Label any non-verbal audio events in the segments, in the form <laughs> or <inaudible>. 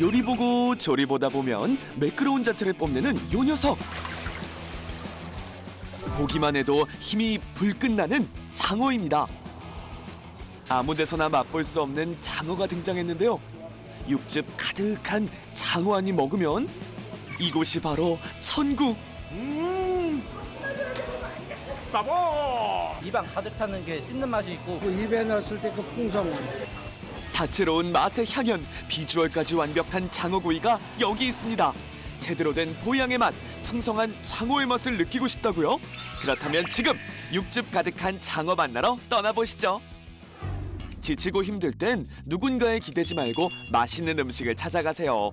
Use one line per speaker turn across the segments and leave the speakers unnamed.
요리 보고 조리 보다 보면 매끄러운 자태를 뽐내는 요 녀석. 보기만 해도 힘이 불끝나는 장어입니다. 아무데서나 맛볼 수 없는 장어가 등장했는데요. 육즙 가득한 장어 한입 먹으면 이곳이 바로 천국.
입안 가득 차는 게 씹는 맛이 있고
그 입에 넣었을 때 그 풍성함.
다채로운 맛의 향연, 비주얼까지 완벽한 장어구이가 여기 있습니다. 제대로 된 보양의 맛, 풍성한 장어의 맛을 느끼고 싶다고요? 그렇다면 지금 육즙 가득한 장어 만나러 떠나보시죠. 지치고 힘들 땐 누군가에 기대지 말고 맛있는 음식을 찾아가세요.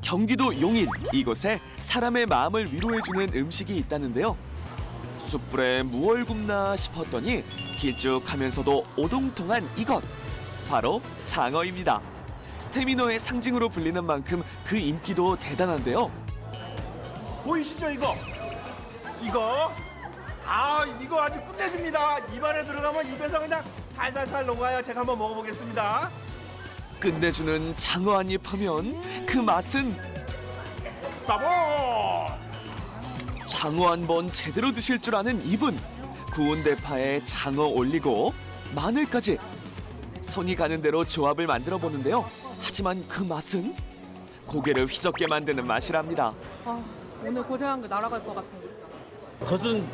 경기도 용인 이곳에 사람의 마음을 위로해주는 음식이 있다는데요. 숯불에 무얼 굽나 싶었더니 길쭉하면서도 오동통한 이것 바로 장어입니다. 스테미너의 상징으로 불리는 만큼 그 인기도 대단한데요.
보이시죠 이거? 이거? 아 이거 아주 끝내줍니다. 입안에 들어가면 입에서 그냥 살살살 녹아요. 제가 한번 먹어보겠습니다.
끝내주는 장어 한 입 하면 그 맛은
따보!
장어 한 번 제대로 드실 줄 아는 이분 구운 대파에 장어 올리고 마늘까지 손이 가는 대로 조합을 만들어 보는데요. 하지만 그 맛은 고개를 휘젓게 만드는 맛이랍니다.
아, 오늘 고생한 게 날아갈 것 같아.
겉은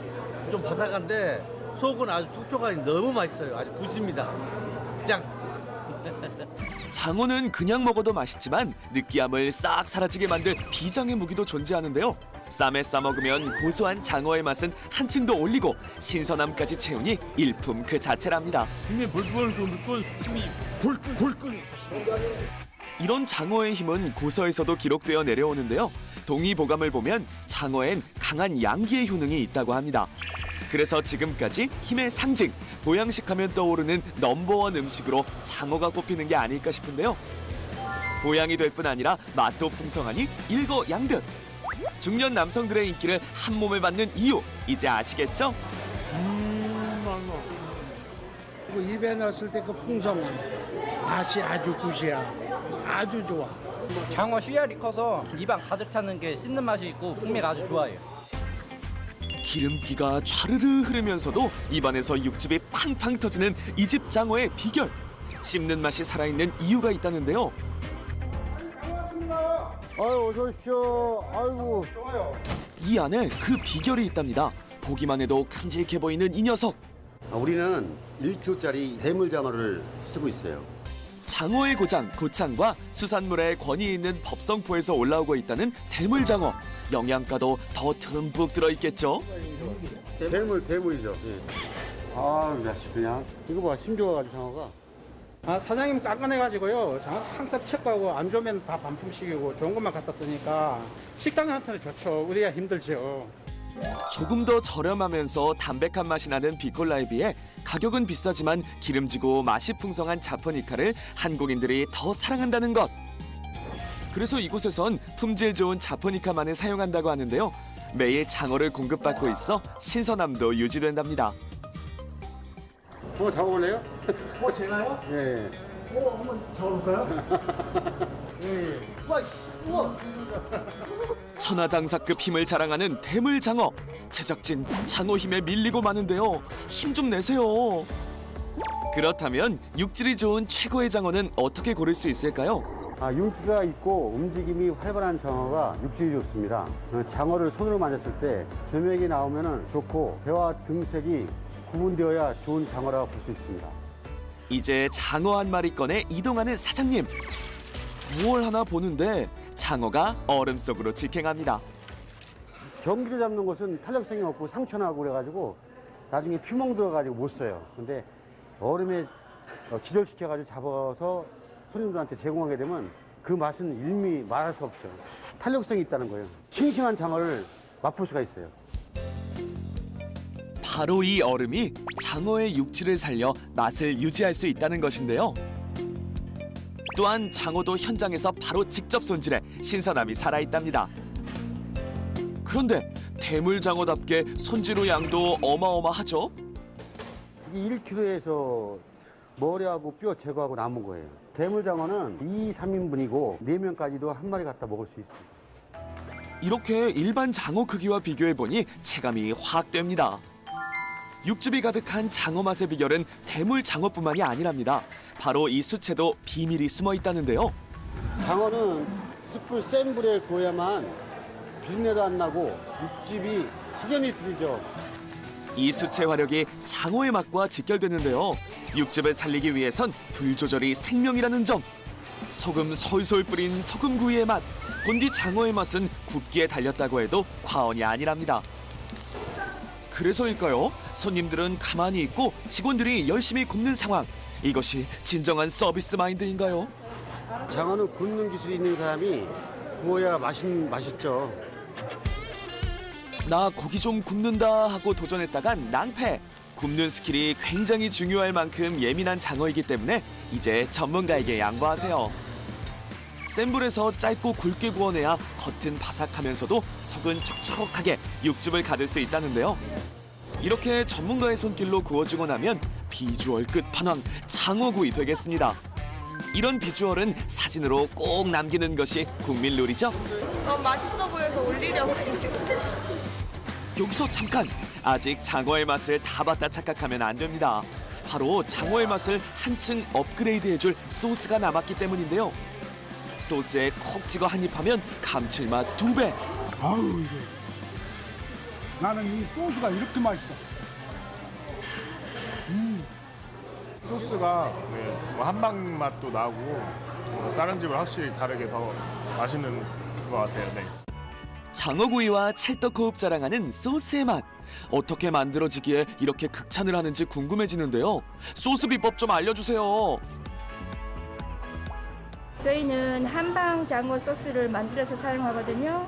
좀 바삭한데 속은 아주 촉촉하니 너무 맛있어요. 아주 부집니다. 짱.
장어는 그냥 먹어도 맛있지만 느끼함을 싹 사라지게 만들 비장의 무기도 존재하는데요. 쌈에 싸 먹으면 고소한 장어의 맛은 한층 더 올리고 신선함까지 채우니 일품 그 자체랍니다. 이런 장어의 힘은 고서에서도 기록되어 내려오는데요. 동의보감을 보면 장어엔 강한 양기의 효능이 있다고 합니다. 그래서 지금까지 힘의 상징, 보양식 하면 떠오르는 넘버원 음식으로 장어가 꼽히는 게 아닐까 싶은데요. 보양이 될 뿐 아니라 맛도 풍성하니 일거양득. 중년 남성들의 인기를 한 몸에 받는 이유 이제 아시겠죠?
그 입에 넣었을 때 그 풍성함. 맛이 아주 굿이야. 아주 좋아.
장어 씨알이 커서 입안 가득 차는 게 씹는 맛이 있고 풍미가 아주 좋아요.
기름기가 촤르르 흐르면서도 입안에서 육즙이 팡팡 터지는 이 집 장어의 비결. 씹는 맛이 살아있는 이유가 있다는데요.
아유, 어서 오십시오. 아이고.
이 안에 그 비결이 있답니다. 보기만 해도 큼직해 보이는 이 녀석.
아, 우리는 1kg짜리 대물장어를 쓰고 있어요.
장어의 고장 고창과 수산물의 권위 있는 법성포에서 올라오고 있다는 대물장어. 영양가도 더 듬뿍 들어있겠죠?
대물, 대물이죠. 예. 아, 야, 그냥. 이거 봐, 힘 좋아가지고 장어가.
아, 사장님 깐깐해가지고요. 장- 항상 체크하고 안 좋으면 다 반품시키고 좋은 것만 갖다 쓰니까 식당한테는 좋죠. 우리가 힘들죠.
조금 더 저렴하면서 담백한 맛이 나는 비콜라에 비해 가격은 비싸지만 기름지고 맛이 풍성한 자포니카를 한국인들이 더 사랑한다는 것. 그래서 이곳에선 품질 좋은 자포니카만을 사용한다고 하는데요. 매일 장어를 공급받고 있어 신선함도 유지된답니다.
한번 잡아볼래요?
어, 제가요?
예.
어, 한번 잡아볼까요? <laughs>
천하장사급 힘을 자랑하는 대물장어. 제작진 장어 힘에 밀리고 마는데요. 힘 좀 내세요. 그렇다면 육질이 좋은 최고의 장어는 어떻게 고를 수 있을까요?
아, 윤기가 있고 움직임이 활발한 장어가 육질이 좋습니다. 어, 장어를 손으로 만졌을 때 점액이 나오면 좋고 배와 등색이 구분되어야 좋은 장어라고 볼 수 있습니다.
이제 장어 한 마리 꺼내 이동하는 사장님. 무얼 하나 보는데 장어가 얼음 속으로 직행합니다.
경기를 잡는 것은 탄력성이 없고 상처나고 그래가지고 나중에 피멍 들어가지고 못 써요. 근데 얼음에 어, 기절시켜가지고 잡아서 손님들한테 제공하게 되면 그 맛은 일미 말할 수 없죠. 탄력성이 있다는 거예요. 싱싱한 장어를 맛볼 수가 있어요.
바로 이 얼음이 장어의 육질을 살려 맛을 유지할 수 있다는 것인데요. 또한 장어도 현장에서 바로 직접 손질해 신선함이 살아있답니다. 그런데 대물장어답게 손질후 양도 어마어마하죠?
이게 1kg에서 머리하고 뼈 제거하고 남은 거예요. 대물장어는 2, 3인분이고 4명까지도 한 마리 갖다 먹을 수 있습니다.
이렇게 일반 장어 크기와 비교해 보니 체감이 확 됩니다. 육즙이 가득한 장어 맛의 비결은 대물 장어뿐만이 아니랍니다. 바로 이 수채도 비밀이 숨어 있다는데요.
장어는 숯불 센 불에 구워야만 비린내도 안 나고 육즙이 확연히 들리죠.
이 수채 화력이 장어의 맛과 직결되는데요. 육즙을 살리기 위해선 불 조절이 생명이라는 점. 소금 솔솔 뿌린 소금구이의 맛. 본디 장어의 맛은 굽기에 달렸다고 해도 과언이 아니랍니다. 그래서일까요? 손님들은 가만히 있고 직원들이 열심히 굽는 상황. 이것이 진정한 서비스 마인드인가요?
장어는 굽는 기술이 있는 사람이 구워야 맛있, 맛있죠.
나 고기 좀 굽는다 하고 도전했다간 낭패. 굽는 스킬이 굉장히 중요할 만큼 예민한 장어이기 때문에 이제 전문가에게 양보하세요. 센 불에서 짧고 굵게 구워내야 겉은 바삭하면서도 속은 촉촉하게 육즙을 가둘 수 있다는데요. 이렇게 전문가의 손길로 구워주고 나면 비주얼 끝판왕 장어구이 되겠습니다. 이런 비주얼은 사진으로 꼭 남기는 것이 국민 룰이죠.
어, 맛있어 보여서 올리려고.
여기서 잠깐 아직 장어의 맛을 다 봤다 착각하면 안 됩니다. 바로 장어의 맛을 한층 업그레이드해줄 소스가 남았기 때문인데요. 소스에 콕 찍어 한입하면 감칠맛 두 배.
아우 이게 나는 이 소스가 이렇게 맛있어.
소스가 네, 뭐 한방 맛도 나고 뭐 다른 집은 확실히 다르게 더 맛있는 것 같아요. 네.
장어구이와 찰떡호흡 자랑하는 소스의 맛. 어떻게 만들어지기에 이렇게 극찬을 하는지 궁금해지는데요. 소스 비법 좀 알려주세요.
저희는 한방 장어 소스를 만들어서 사용하거든요.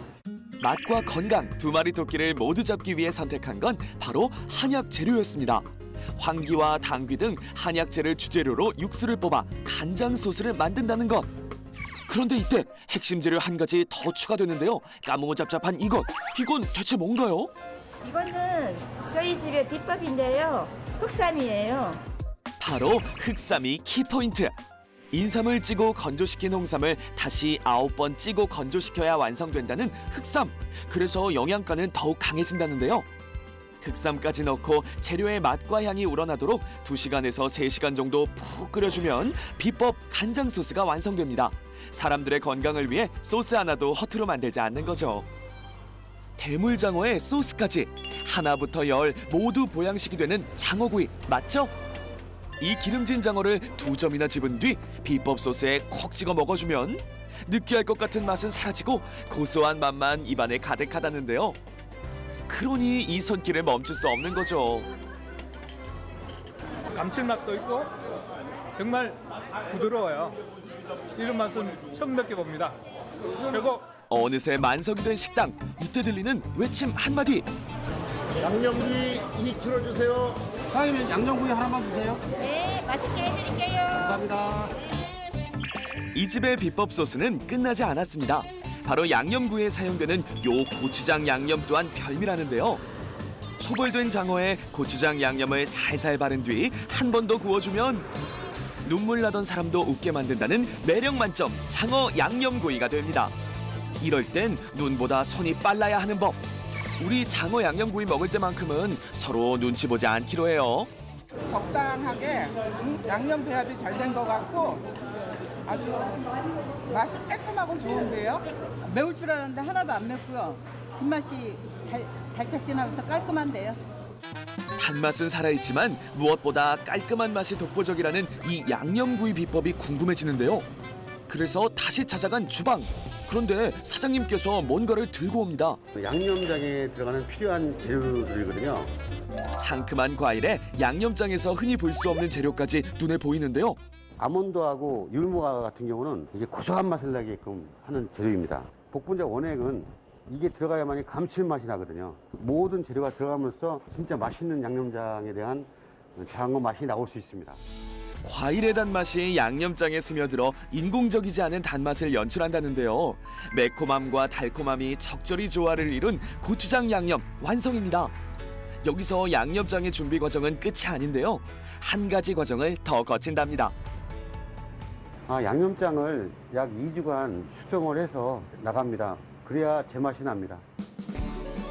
맛과 건강 두 마리 토끼를 모두 잡기 위해 선택한 건 바로 한약 재료였습니다. 황기와 당귀 등 한약재를 주재료로 육수를 뽑아 간장 소스를 만든다는 것. 그런데 이때 핵심 재료 한 가지 더 추가되는데요. 까무잡잡한 이것, 이건 대체 뭔가요?
이거는 저희 집의 비법인데요. 흑삼이에요.
바로 흑삼이 키포인트. 인삼을 찌고 건조시킨 홍삼을 다시 아홉 번 찌고 건조시켜야 완성된다는 흑삼. 그래서 영양가는 더욱 강해진다는데요. 흑삼까지 넣고 재료의 맛과 향이 우러나도록 2시간에서 3시간 정도 푹 끓여주면 비법 간장 소스가 완성됩니다. 사람들의 건강을 위해 소스 하나도 허투루 만들지 않는 거죠. 대물장어에 소스까지 하나부터 열 모두 보양식이 되는 장어구이 맞죠? 이 기름진 장어를 두 점이나 집은 뒤 비법 소스에 콕 찍어 먹어주면 느끼할 것 같은 맛은 사라지고 고소한 맛만 입안에 가득하다는데요. 그러니 이 손길을 멈출 수 없는 거죠.
감칠맛도 있고 정말 부드러워요. 이런 맛은 처음 느껴봅니다. 그리고
어느새 만석이 된 식당 이때 들리는 외침 한마디
양념구이 2kg 주세요. 사장님 양념구이 하나만 주세요.
네, 맛있게 해드릴게요.
감사합니다.
이 집의 비법 소스는 끝나지 않았습니다. 바로 양념구이에 사용되는 요 고추장 양념 또한 별미라는데요. 초벌된 장어에 고추장 양념을 살살 바른 뒤 한 번 더 구워주면 눈물 나던 사람도 웃게 만든다는 매력 만점 장어 양념구이가 됩니다. 이럴 땐 눈보다 손이 빨라야 하는 법. 우리 장어 양념구이 먹을 때만큼은 서로 눈치 보지 않기로 해요.
적당하게 음, 양념 배합이 잘 된 것 같고 아주 맛이 깔끔하고 좋은데요.
매울 줄 알았는데 하나도 안 맵고요. 뒷맛이 달, 달짝지나면서 깔끔한데요.
단맛은 살아있지만 무엇보다 깔끔한 맛이 독보적이라는 이 양념구이 비법이 궁금해지는데요. 그래서 다시 찾아간 주방. 그런데 사장님께서 뭔가를 들고 옵니다.
양념장에 들어가는 필요한 재료들이거든요.
상큼한 과일에 양념장에서 흔히 볼 수 없는 재료까지 눈에 보이는데요.
아몬드하고 율무가 같은 경우는 이게 고소한 맛을 나게끔 하는 재료입니다. 복분자 원액은 이게 들어가야만이 감칠맛이 나거든요. 모든 재료가 들어가면서 진짜 맛있는 양념장에 대한 장어 맛이 나올 수 있습니다.
과일의 단맛이 양념장에 스며들어 인공적이지 않은 단맛을 연출한다는데요. 매콤함과 달콤함이 적절히 조화를 이룬 고추장 양념 완성입니다. 여기서 양념장의 준비 과정은 끝이 아닌데요. 한 가지 과정을 더 거친답니다.
아, 양념장을 약 2주간 수정을 해서 나갑니다. 그래야 제맛이 납니다.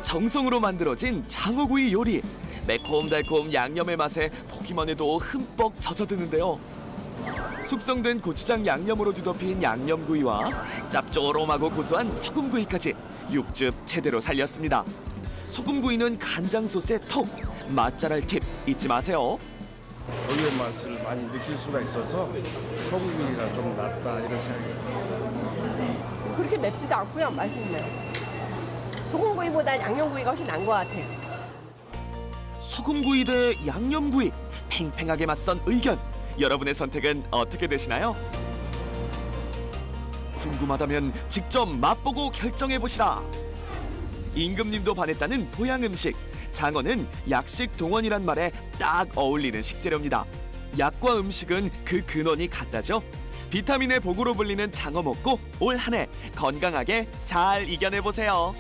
정성으로 만들어진 장어구이 요리. 매콤달콤 양념의 맛에 보기만 해도 흠뻑 젖어드는데요. 숙성된 고추장 양념으로 뒤덮인 양념구이와 짭조름하고 고소한 소금구이까지 육즙 제대로 살렸습니다. 소금구이는 간장 소스에 톡 맛잘알 팁 잊지 마세요.
고유의 맛을 많이 느낄 수가 있어서 소금구이가 좀 낫다 이런 생각이
그렇게 맵지도 않고요. 맛있네요. 소금구이보다 양념구이가 훨씬 나은 것 같아요.
소금구이 대 양념구이 팽팽하게 맞선 의견 여러분의 선택은 어떻게 되시나요? 궁금하다면 직접 맛보고 결정해 보시라. 임금님도 반했다는 보양 음식 장어는 약식 동원이란 말에 딱 어울리는 식재료입니다. 약과 음식은 그 근원이 같다죠. 비타민의 복으로 불리는 장어 먹고 올 한 해 건강하게 잘 이겨내 보세요.